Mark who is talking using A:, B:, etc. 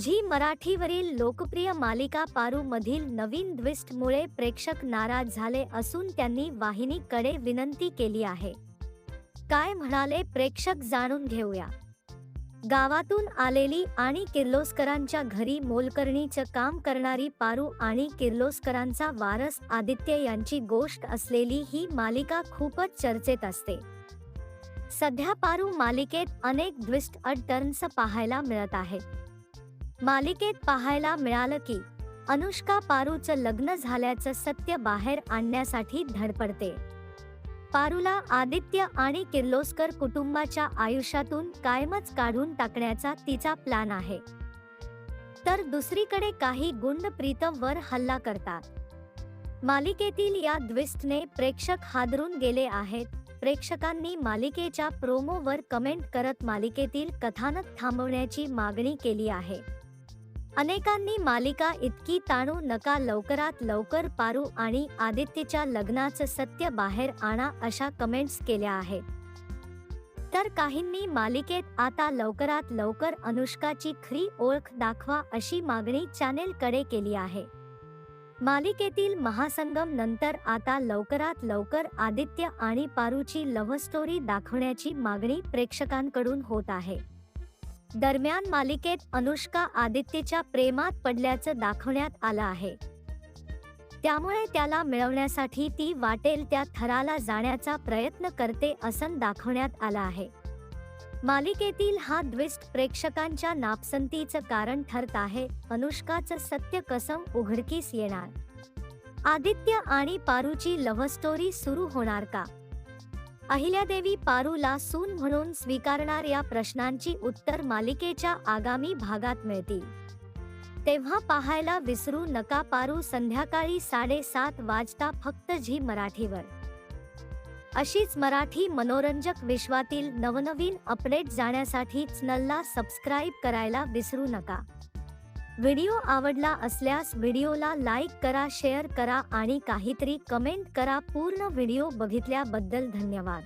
A: Zee मराठीवरील लोकप्रिय मालिका पारू मधील नवीन द्विस्टमुळे प्रेक्षक नाराज झाले असून त्यांनी वाहिनीकडे विनंती केली आहे. काय म्हणाले प्रेक्षक जाणून घेऊया. गावातून आलेली आणि किर्लोस्करांच्या घरी मोलकरणीचं काम करणारी पारू आणि किर्लोस्करांचा वारस आदित्य यांची गोष्ट असलेली ही मालिका खूपच चर्चेत असते. सध्या पारू मालिकेत अनेक ट्विस्ट अड टर्न्स पाहायला मिळत आहेत. मालिकेत पाहायला मिळालं की अनुष्का पारूचं लग्न झाल्याचं सत्य बाहेर आणण्यासाठी धडपडते. पारूला आदित्य आणि किर्लोस्कर कुटुंबाच्या आयुष्यातून कायमच काढून टाकण्याचा तिचा प्लॅन आहे. तर दुसरीकडे काही गुंड प्रीतमवर हल्ला करतात. मालिकेतील या द्विस्टने प्रेक्षक हादरून गेले आहेत. प्रेक्षकांनी मालिकेच्या प्रोमोवर कमेंट करत मालिकेतील कथानक थांबवण्याची मागणी केली आहे. अनेकांनी मालिका इतकी ताणू नका लवकरात लवकर पारू आणि आदित्यच्या लग्नाचं सत्य बाहेर आणा अशा कमेंट्स केल्या आहेत. तर काहींनी मालिकेत आता लवकरात लवकर अनुष्काची खरी ओळख दाखवा अशी मागणी चॅनेलकडे केली आहे. मालिकेतील महासंगम नंतर आता लवकरात लवकर आदित्य आणि पारूची लव्ह स्टोरी दाखवण्याची मागणी प्रेक्षकांकडून होत आहे. दरम्यान मालिकेत अनुष्का आदित्यच्या प्रेमात पडल्याचं दाखवण्यात आलं आहे. त्यामुळे त्याला मिळवण्यासाठी ती वाटेल त्या थराला जाण्याचा प्रयत्न करते असं दाखवण्यात आलं आहे. मालिकेतील हा द्विस्ट प्रेक्षकांच्या नापसंतीचं कारण ठरत आहे अनुष्काचं सत्य कसम उघडकीस येणार. आदित्य आणि पारूची लव्ह स्टोरी सुरू होणार का? अहिल्यादेवी पारूला सून म्हणून स्वीकारणार या प्रश्नांची उत्तर मालिकेच्या आगामी भागात मिळतील. तेव्हा पाहायला विसरू नका पारू संध्याकाळी साडेसात वाजता फक्त झी मराठीवर. अशीच मराठी मनोरंजक विश्वातील नवनवीन अपडेट जाण्यासाठी चॅनलला सबस्क्राईब करायला विसरू नका. व्हिडिओ आवडला असल्यास व्हिडिओला लाईक करा शेअर करा आणि काहीतरी कमेंट करा. पूर्ण व्हिडिओ बघितल्याबद्दल धन्यवाद.